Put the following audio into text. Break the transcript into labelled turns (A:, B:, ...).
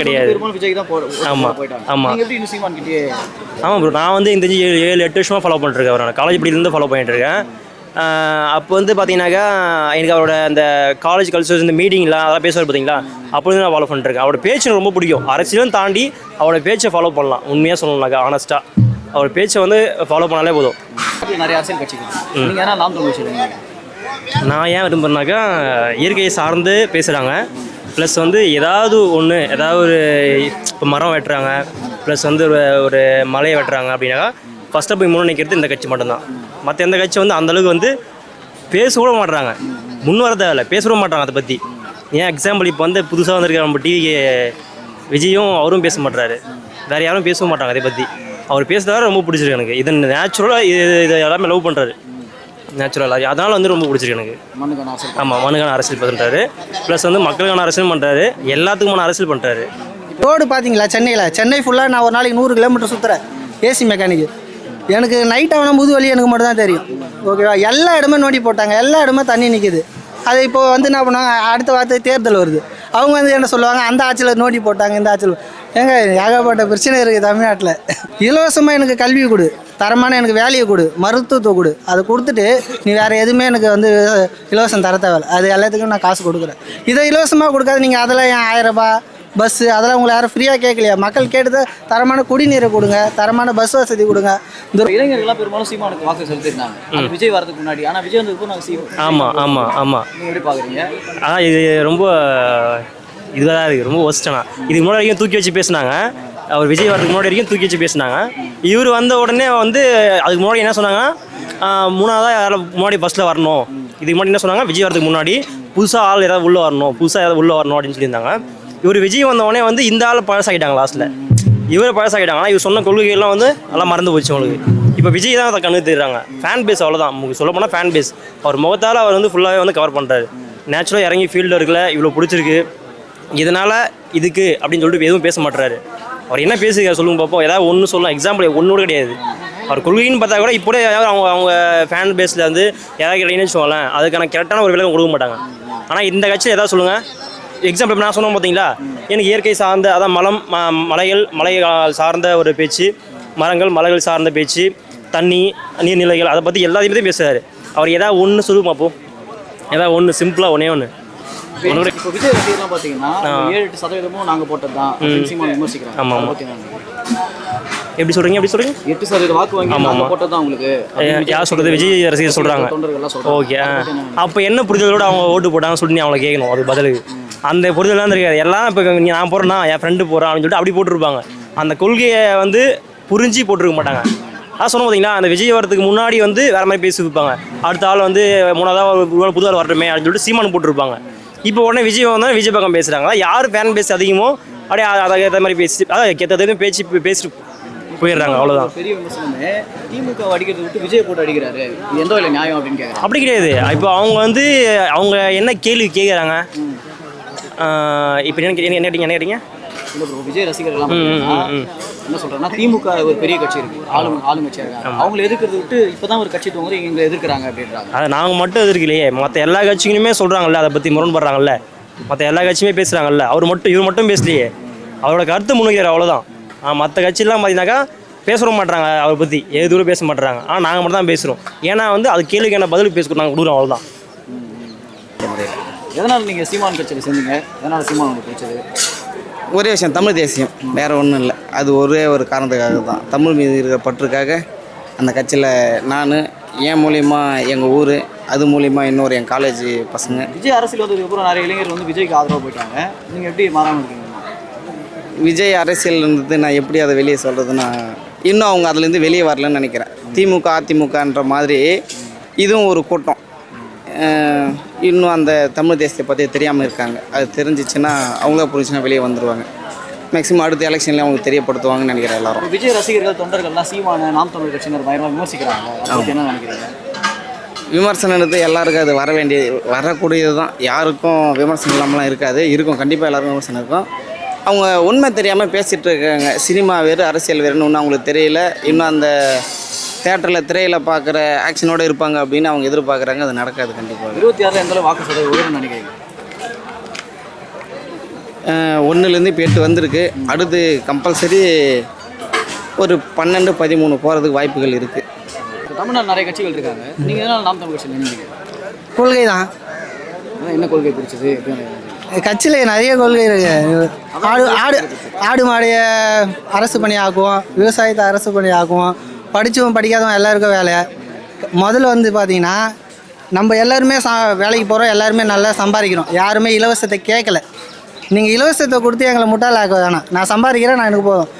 A: கிடையாது.
B: பெரும்பாலும் விஜய் தான் போட
A: ஆமா,
B: போயிட்டாங்க.
A: ஆமா.
B: நீங்க எப்படி இன்னும் சீமான் கிட்டே
A: ஆமாம் ப்ரோ நான் வந்து இந்த ஏழு ஏழு எட்டு வருஷமாக ஃபாலோ பண்ணிட்டுருக்கேன் அவரை காலேஜ் படியிலேருந்து ஃபாலோ பண்ணிட்டு இருக்கேன். அப்போ வந்து பார்த்தீங்கன்னாக்கா எனக்கு அவரோட அந்த காலேஜ் கல்ச்சர்ஸ் இந்த மீட்டிங்லாம் அதெல்லாம் பேசுவார் பார்த்தீங்களா அப்போ வந்து நான் ஃபாலோ பண்ணிட்டுருக்கேன் அவரோட பேச்சு எனக்கு ரொம்ப பிடிக்கும். அரசியலும் தாண்டி அவரோட பேச்சை ஃபாலோ பண்ணலாம். உண்மையாக சொல்லணும்னாக்கா ஆனஸ்ட்டாக அவர் பேச்சை வந்து ஃபாலோ பண்ணாலே போதும்.
B: நிறைய அரசியல் கட்சிகள்.
A: நான் ஏன் விரும்புறேனாக்கா இயற்கையை சார்ந்து பேசுகிறாங்க ப்ளஸ் வந்து ஏதாவது ஒன்று ஏதாவது ஒரு இப்போ மரம் வெட்டுறாங்க ப்ளஸ் வந்து ஒரு ஒரு மலையை வெட்டுறாங்க அப்படின்னாக்கா ஃபஸ்ட்டாக போய் முன் நிற்கிறது இந்த கட்சி மட்டும்தான். மற்ற எந்த கட்சி வந்து அந்தளவுக்கு வந்து பேச கூட முன் வர தேவையில்ல பேச கூட மாட்டாங்க அதை பற்றி ஏன் எக்ஸாம்பிள் இப்போ வந்து புதுசாக வந்திருக்க நம்ம டிவி விஜயும் அவரும் பேச மாட்டுறாரு வேறு யாரும் பேசவும் மாட்டாங்க அதை பற்றி அவர் பேசுகிறதால ரொம்ப பிடிச்சிருக்கு எனக்கு. இது நேச்சுரலாக இது இதை எல்லாமே லவ் பண்ணுறாரு நேச்சுரலாக அதனால் வந்து ரொம்ப பிடிச்சிருக்கு எனக்கு. ஆமாம் மனுக்கான அரசியல் பண்ணுறாரு ப்ளஸ் வந்து மக்களுக்கான அரசியல் பண்ணுறாரு எல்லாத்துக்குமான அரசியல் பண்ணுறாரு
C: ரோடு பார்த்தீங்களா சென்னையில். சென்னை ஃபுல்லாக நான் ஒரு நாளைக்கு நூறு கிலோமீட்டர் சுற்றுறேன் ஏசி மெக்கானிக்கு எனக்கு நைட் ஆகினா முது வலி எனக்கு மட்டும் தான் தெரியும். ஓகேவா எல்லா இடமே நோண்டி போட்டாங்க. எல்லா இடமே தண்ணி நிற்கிது அது இப்போ வந்து என்ன பண்ணுவாங்க? அடுத்த வார்த்தை தேர்தல் வருது. அவங்க வந்து என்ன சொல்லுவாங்க? அந்த ஆட்சியில் நோண்டி போட்டாங்க இந்த ஆட்சியில். ஏங்க ஏகப்பட்ட பிரச்சனை இருக்குது தமிழ்நாட்டில். இலவசமாக எனக்கு கல்வி கொடு. தரமான எனக்கு வேலையை கொடு மருத்துவத்தை கொடு. அதை கொடுத்துட்டு நீ வேறு எதுவுமே எனக்கு வந்து இலவசம் தர தேவையில்ல. அது எல்லாத்துக்கும் நான் காசு கொடுக்குறேன். இதை இலவசமாக கொடுக்காது நீங்கள் அதெல்லாம் ஏன் ஆயிரம் ரூபாய் பஸ்ஸு அதெல்லாம் உங்களை யாரும் ஃப்ரீயாக கேட்கலையா? மக்கள் கேட்டது தரமான குடிநீரை கொடுங்க தரமான பஸ் வசதி கொடுங்க. இந்த
B: இளைஞர்கள்லாம் பெரும்பாலும் சீமானுக்கு வாக்கு செலுத்திருந்தாங்க விஜய் வரதுக்கு முன்னாடி. ஆனா விஜய் வந்ததுக்கு நாங்க சீமான்
A: ஆமாம் ஆமாம் ஆமாம்
B: நீங்க எப்படி பாக்குறீங்க?
A: ஆனால் இது ரொம்ப இதுவாக தான் இருக்குது ரொம்ப ஒஸ்டனா இதுக்கு முன்னாடி வரைக்கும் தூக்கி வச்சு பேசினாங்க. அவர் விஜய் வரதுக்கு முன்னாடி வரைக்கும் தூக்கி வச்சு பேசினாங்க. இவர் வந்த உடனே வந்து அதுக்கு முன்னாடி என்ன சொன்னாங்க? மூணாவதாக யாராவது முன்னாடி பஸ்ஸில் வரணும். இதுக்கு முன்னாடி என்ன சொன்னாங்க? விஜய் வரதுக்கு முன்னாடி புதுசாக ஆள் ஏதாவது உள்ளே வரணும் புதுசாக ஏதாவது உள்ளே வரணும் அப்படின்னு சொல்லியிருந்தாங்க. இவர் விஜய் வந்த உடனே வந்து இந்த ஆள் பழசாகிட்டாங்க லாஸ்ட்டில் இவர் பழசாகிட்டாங்க ஆனால் இவர் சொன்ன கொள்கைகள்லாம் வந்து நல்லா மறந்து போச்சு அவங்களுக்கு. இப்போ விஜய் தான் அதை கண்ணு தெரியுறாங்க. ஃபேன் பேஸ் அவ்வளோதான் உங்களுக்கு சொல்ல போனால் ஃபேன் பேஸ் அவர் முகத்தால் அவர் வந்து ஃபுல்லாகவே வந்து கவர் பண்ணுறாரு நேச்சுரலாக இறங்கி ஃபீல்டில் இருக்கல இவ்வளோ பிடிச்சிருக்கு. இதனால் இதுக்கு அப்படின்னு சொல்லிட்டு எதுவும் பேச மாட்டுறாரு. அவர் என்ன பேசுகிறார் சொல்லுங்க பார்ப்போம் ஏதாவது ஒன்று சொல்லலாம் எக்ஸாம்பிள் ஒன்றோட கிடையாது. அவர் கொள்கைன்னு பார்த்தா கூட இப்போ அவங்க அவங்க ஃபேன் பேஸில் வந்து யாராவது கேட்டீங்கன்னு வச்சுக்கோங்களேன் அதுக்கான கரெக்டான ஒரு விளக்கம் கொடுக்க மாட்டாங்க. ஆனால் இந்த கட்சியில் ஏதாவது சொல்லுங்கள் எக்ஸாம்பிள் இப்போ நான் சொன்னோம் பார்த்தீங்களா எனக்கு இயற்கை சார்ந்த அதான் மலம் ம- மலைகள் மலை சார்ந்த ஒரு பேச்சு மரங்கள் மலைகள் சார்ந்த பேச்சு தண்ணி நீர்நிலைகள் அதை பற்றி எல்லாத்தையுமே பற்றி பேசுகிறாரு அவர் ஏதாவது ஒன்று சொல்லுங்க பார்ப்போம் ஏதாவது ஒன்று சிம்பிளாக ஒன்றே ஒன்று
B: இப்போ விஜய் ரசிகர்லாம் பாத்தீங்கன்னா ஒரு ஏழு எட்டு சதவீதமும் நாங்க போட்டது தான். சீமான் விமர்சிக்கிறாங்க.
A: ஆமா, ஆமா.
B: அதை பத்தி என்ன நினைக்கிறீங்க?
A: எப்படி சொல்கிறீங்க எப்படி சொல்கிறீங்க
B: எட்டு சதவீத வாக்கு வாங்கி
A: ஆமா,
B: நாங்க
A: ஆமா.
B: போட்டது தான் உங்களுக்கு.
A: யார் சொல்கிறது விஜய் ரசிகர்
B: சொல்றாங்க.
A: ஓகே அப்போ என்ன புரிதலோட அவங்க ஓட்டு போட்டாங்கன்னு சொல்லி நீ அவங்கள கேட்கணும். அது பதிலுக்கு அந்த புரிதலாம் தெரியாது. எல்லாம் இப்போ நான் போகிறேன்னா என் ஃப்ரெண்டு போகிறான் அப்படின்னு சொல்லிட்டு அப்படி போட்டிருப்பாங்க. அந்த கொள்கையை வந்து புரிஞ்சு போட்டிருக்க மாட்டாங்க. அதான் சொன்ன பார்த்தீங்களா அந்த விஜய் வரதுக்கு முன்னாடி வந்து வேற மாதிரி பேசி வைப்பாங்க. அடுத்த ஆள் வந்து மூணாவதாக ஒரு ஒரு புது ஆள் வரட்டுமே அப்படின்னு சொல்லிட்டு சீமான் போட்டிருப்பாங்க. இப்போ உடனே விஜய் வந்தால் விஜய் பக்கம் பேசுகிறாங்க யார் ஃபேன் பேஸ் அதிகமோ அப்படியே அதை ஏற்ற மாதிரி பேசி அதான் ஏற்ற பேச்சு பேசிட்டு போயிடுறாங்க அவ்வளோதான்
B: பெரிய விமர்சனமே திமுக அடிக்கிறத விட்டு விஜய் போட்டு அடிக்கிறாரு. எந்த வகையில் நியாயம் அப்படின்னு கேட்குறாங்க
A: அப்படி கிடையாது. இப்போ அவங்க வந்து அவங்க என்ன கேள்வி கேட்குறாங்க இப்போ என்ன என்ன கேட்டீங்க என்ன கேட்டீங்க?
B: இல்ல விஜய் ரசிகர்கள்லாம் என்ன சொல்றேன்னா திமுக ஒரு பெரிய கட்சி இருக்கு. ஆளும் ஆளுங்கட்சியா இருக்காங்க அவங்களை எதிர்க்கிறத விட்டு இப்பதான் ஒரு கட்சி தோங்குது எங்களை எதிர்க்கிறாங்க அப்படின்றாங்க.
A: அதை நாங்கள் மட்டும் எதிர்க்கலையே. மற்ற எல்லா கட்சிகளுமே சொல்கிறாங்கல்ல அதை பற்றி முரண்படுறாங்கல்ல. மற்ற எல்லா கட்சியுமே பேசுகிறாங்கல்ல அவர் மட்டும் இவர் மட்டும் பேசலையே. அவரோட கருத்து முன்வைக்கிறார் அவ்வளோதான் மற்ற கட்சியெல்லாம் பார்த்தீங்கன்னாக்கா பேச மாட்றாங்க அவரை பற்றி எது தூரம் பேச மாட்றாங்க ஆனால் நாங்கள் மட்டும் தான் பேசுகிறோம் ஏன்னா வந்து அது கேள்விக்கு என்ன பதில் பேச நாங்கள் கொடுக்குறோம் அவ்வளோதான்
B: எதனால நீங்க சீமான் கட்சியில் சேர்ந்தீங்க எதனால சீமான் உங்களுக்கு பிடிச்சது?
D: ஒரே விஷயம் தமிழ் தேசியம். வேறு ஒன்றும் இல்லை. அது ஒரே ஒரு காரணத்துக்காக தான். தமிழ் மீது இருக்கிற பற்றுக்காக அந்த கட்சியில் நான் என் மூலியமா எங்கள் ஊர் அது மூலியமா இன்னொரு என் காலேஜ் பசங்க.
B: விஜய் அரசியல் வந்ததுக்கு அப்புறம் நிறைய இளைஞர் வந்து விஜய்க்கு ஆதரவா போயிட்டாங்க. நீங்க எப்படி மாறாம இருக்கீங்க?
D: விஜய் அரசியல் இருந்தது நான் எப்படி அதை வெளியே சொல்கிறதுன்னா இன்னும் அவங்க அதுலேருந்து வெளியே வரலன்னு நினைக்கிறேன். திமுக அதிமுகன்ற மாதிரி இதுவும் ஒரு கூட்டம். இன்னும் அந்த தமிழ் தேசத்தை பற்றி தெரியாமல் இருக்காங்க. அது தெரிஞ்சிச்சுன்னா அவங்களே புரிஞ்சுன்னா வெளியே வந்துடுவாங்க மேக்ஸிமம் அடுத்த எலெக்ஷன்லேயே அவங்க தெரியப்படுத்துவாங்கன்னு நினைக்கிறேன் எல்லாரும்.
B: விஜய் ரசிகர்கள் தொண்டர்கள்லாம் சீமான நாம் தமிழ் கட்சியினர் பயங்கரமா விமர்சிக்கிறாங்க. என்ன நினைக்கிறீங்க?
D: விமர்சனன்றது எல்லாருக்கும் அது வர வேண்டிய வரக்கூடியது தான் யாருக்கும் விமர்சனம் இல்லாமலாம் இருக்காது. இருக்கும். கண்டிப்பாக எல்லாருக்கும் விமர்சனம் இருக்கும். அவங்க உண்மை தெரியாமல் பேசிகிட்டு இருக்காங்க. சினிமா வேறு அரசியல் வேறுன்னு ஒன்றும் அவங்களுக்கு தெரியல. இன்னும் அந்த தேட்டரில் திரையில் பார்க்குற ஆக்ஷனோடு இருப்பாங்க அப்படின்னு அவங்க எதிர்பார்க்குறாங்க. அது நடக்காது கண்டிப்பாக
B: இருபத்தி ஆறுல எந்த வாக்கு சதவீதம் உயரும் நினைக்கிறீங்க?
D: ஒன்றுலேருந்து இப்போ எட்டு வந்திருக்கு. அடுத்து கம்பல்சரி ஒரு பன்னெண்டு பதிமூணு போகிறதுக்கு வாய்ப்புகள் இருக்குது
B: தமிழ்நாடு நிறைய கட்சிகள் இருக்காங்க. நீங்கள் எதனால நாம் தமிழ் கட்சியில் நினைக்கிறீங்க
C: கொள்கை தான்
B: என்ன கொள்கை பிடிச்சது?
C: கட்சியில் நிறைய கொள்கை இருக்கு. ஆடு ஆடு ஆடு மாடைய அரசு பணி ஆக்குவோம் விவசாயத்தை அரசு பணி ஆக்குவோம் படித்தவன் படிக்காதவன் எல்லாருக்கும் வேலை. முதல்ல வந்து பார்த்தீங்கன்னா நம்ம எல்லாருமே சா வேலைக்கு போகிறோம் எல்லாருமே நல்லா சம்பாதிக்கிறோம். யாருமே இலவசத்தை கேட்கல நீங்கள் இலவசத்தை கொடுத்து எங்களை முட்டாளாக்க வேணாம். நான் சம்பாதிக்கிறேன் நான் எனக்கு போதும்.